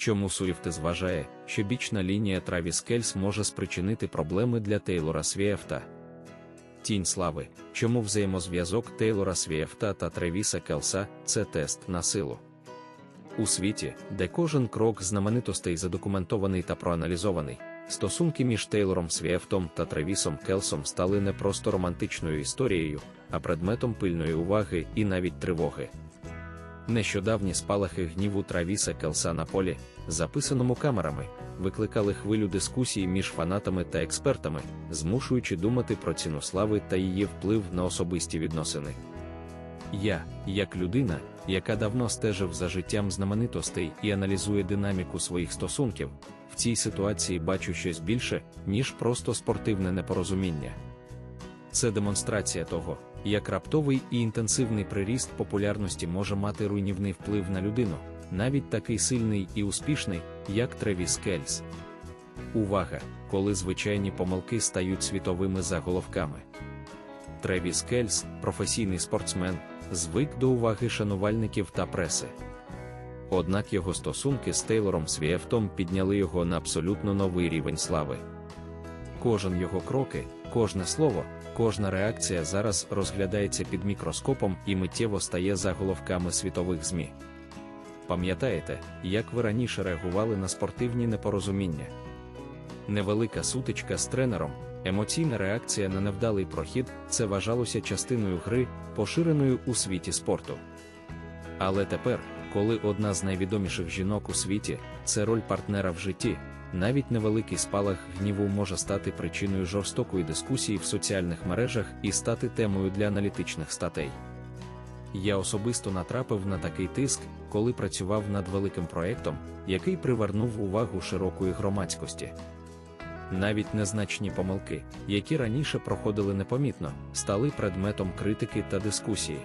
Чому Суріфтес вважає, що бічна лінія Травіс Кельс може спричинити проблеми для Тейлора Свієфта? Тінь слави, чому взаємозв'язок Тейлора Свієфта та Тревіса Келса це тест на силу. У світі, де кожен крок знаменитостей задокументований та проаналізований, стосунки між Тейлором Свієфтом та Тревісом Келсом стали не просто романтичною історією, а предметом пильної уваги і навіть тривоги. Нещодавні спалахи гніву Травіса Келса на полі, записаному камерами, викликали хвилю дискусії між фанатами та експертами, змушуючи думати про ціну слави та її вплив на особисті відносини. Я, як людина, яка давно стежив за життям знаменитостей і аналізує динаміку своїх стосунків, в цій ситуації бачу щось більше, ніж просто спортивне непорозуміння. Це демонстрація того, як раптовий і інтенсивний приріст популярності може мати руйнівний вплив на людину, навіть такий сильний і успішний, як Тревіс Кельс. Увага, коли звичайні помилки стають світовими заголовками. Тревіс Кельс, професійний спортсмен, звик до уваги шанувальників та преси. Однак його стосунки з Тейлором Свієфтом підняли його на абсолютно новий рівень слави. Кожен його кроки, кожне слово, кожна реакція зараз розглядається під мікроскопом і миттєво стає заголовками світових ЗМІ. Пам'ятаєте, як ви раніше реагували на спортивні непорозуміння? Невелика сутичка з тренером, емоційна реакція на невдалий прохід це вважалося частиною гри, поширеною у світі спорту. Але тепер, коли одна з найвідоміших жінок у світі це роль партнера в житті, навіть невеликий спалах гніву може стати причиною жорстокої дискусії в соціальних мережах і стати темою для аналітичних статей. Я особисто натрапив на такий тиск, коли працював над великим проєктом, який привернув увагу широкої громадськості. Навіть незначні помилки, які раніше проходили непомітно, стали предметом критики та дискусії.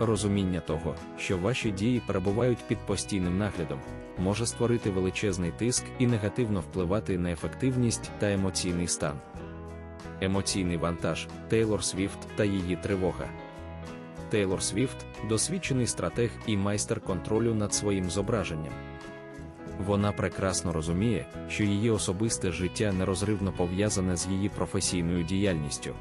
Розуміння того, що ваші дії перебувають під постійним наглядом, може створити величезний тиск і негативно впливати на ефективність та емоційний стан. Емоційний вантаж Тейлор Свіфт та її тривога. Тейлор Свіфт досвідчений стратег і майстер контролю над своїм зображенням. Вона прекрасно розуміє, що її особисте життя нерозривно пов'язане з її професійною діяльністю.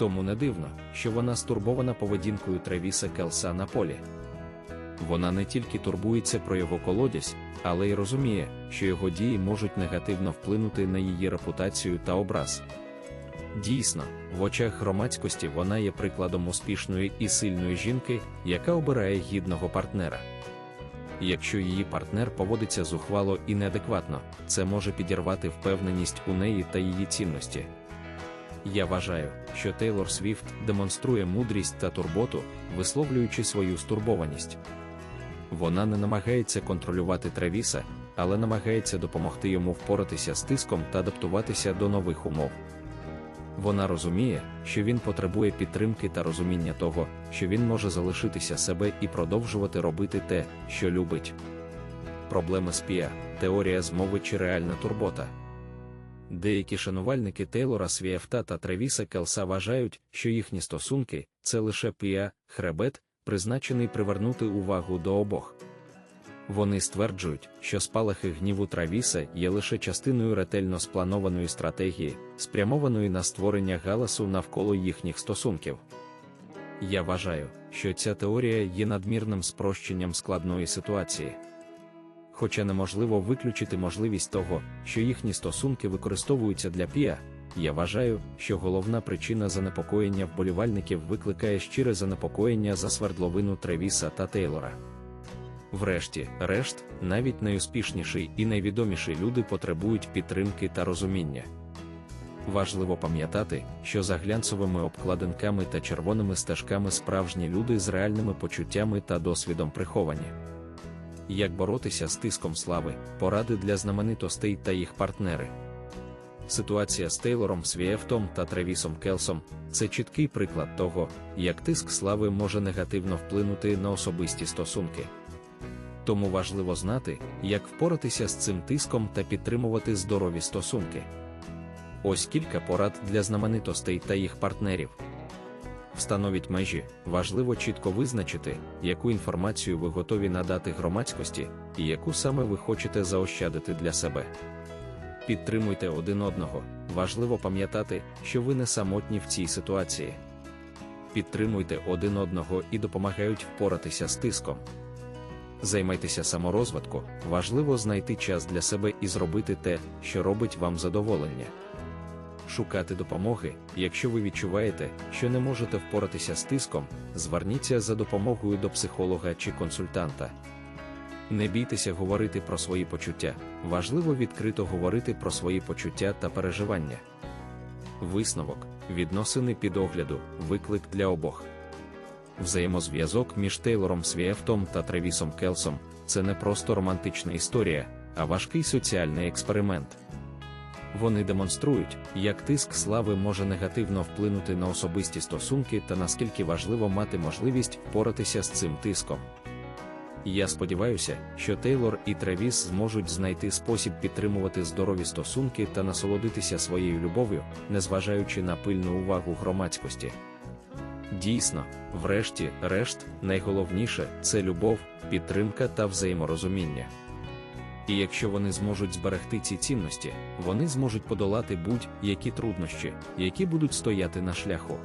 Тому не дивно, що вона стурбована поведінкою Тревіса Келса на полі. Вона не тільки турбується про його колодязь, але й розуміє, що його дії можуть негативно вплинути на її репутацію та образ. Дійсно, в очах громадськості вона є прикладом успішної і сильної жінки, яка обирає гідного партнера. Якщо її партнер поводиться зухвало і неадекватно, це може підірвати впевненість у неї та її цінності. Я вважаю, що Тейлор Свіфт демонструє мудрість та турботу, висловлюючи свою стурбованість. Вона не намагається контролювати Тревіса, але намагається допомогти йому впоратися з тиском та адаптуватися до нових умов. Вона розуміє, що він потребує підтримки та розуміння того, що він може залишитися себе і продовжувати робити те, що любить. Проблеми з піа, теорія змови чи реальна турбота. Деякі шанувальники Тейлора Свієфта та Тревіса Келса вважають, що їхні стосунки це лише піа, хребет, призначений привернути увагу до обох. Вони стверджують, що спалахи гніву Травіса є лише частиною ретельно спланованої стратегії, спрямованої на створення галасу навколо їхніх стосунків. Я вважаю, що ця теорія є надмірним спрощенням складної ситуації. Хоча неможливо виключити можливість того, що їхні стосунки використовуються для піа, я вважаю, що головна причина занепокоєння вболівальників викликає щире занепокоєння за свердловину Тревіса та Тейлора. Врешті, решт, навіть найуспішніші і найвідоміші люди потребують підтримки та розуміння. Важливо пам'ятати, що за глянцевими обкладинками та червоними стежками справжні люди з реальними почуттями та досвідом приховані. Як боротися з тиском слави, поради для знаменитостей та їх партнери. Ситуація з Тейлором Свієфтом та Тревісом Келсом це чіткий приклад того, як тиск слави може негативно вплинути на особисті стосунки. Тому важливо знати, як впоратися з цим тиском та підтримувати здорові стосунки. Ось кілька порад для знаменитостей та їх партнерів. Встановіть межі, важливо чітко визначити, яку інформацію ви готові надати громадськості і яку саме ви хочете заощадити для себе. Підтримуйте один одного. Важливо пам'ятати, що ви не самотні в цій ситуації. Підтримуйте один одного і допомагають впоратися з тиском. Займайтеся саморозвитком, важливо знайти час для себе і зробити те, що робить вам задоволення. Шукати допомоги, якщо ви відчуваєте, що не можете впоратися з тиском, зверніться за допомогою до психолога чи консультанта. Не бійтеся говорити про свої почуття, важливо відкрито говорити про свої почуття та переживання. Висновок, відносини під огляду, виклик для обох. Взаємозв'язок між Тейлором Свієфтом та Тревісом Келсом це не просто романтична історія, а важкий соціальний експеримент. Вони демонструють, як тиск слави може негативно вплинути на особисті стосунки та наскільки важливо мати можливість впоратися з цим тиском. Я сподіваюся, що Тейлор і Тревіс зможуть знайти спосіб підтримувати здорові стосунки та насолодитися своєю любов'ю, незважаючи на пильну увагу громадськості. Дійсно, врешті-решт, найголовніше це любов, підтримка та взаєморозуміння. І якщо вони зможуть зберегти ці цінності, вони зможуть подолати будь-які труднощі, які будуть стояти на шляху.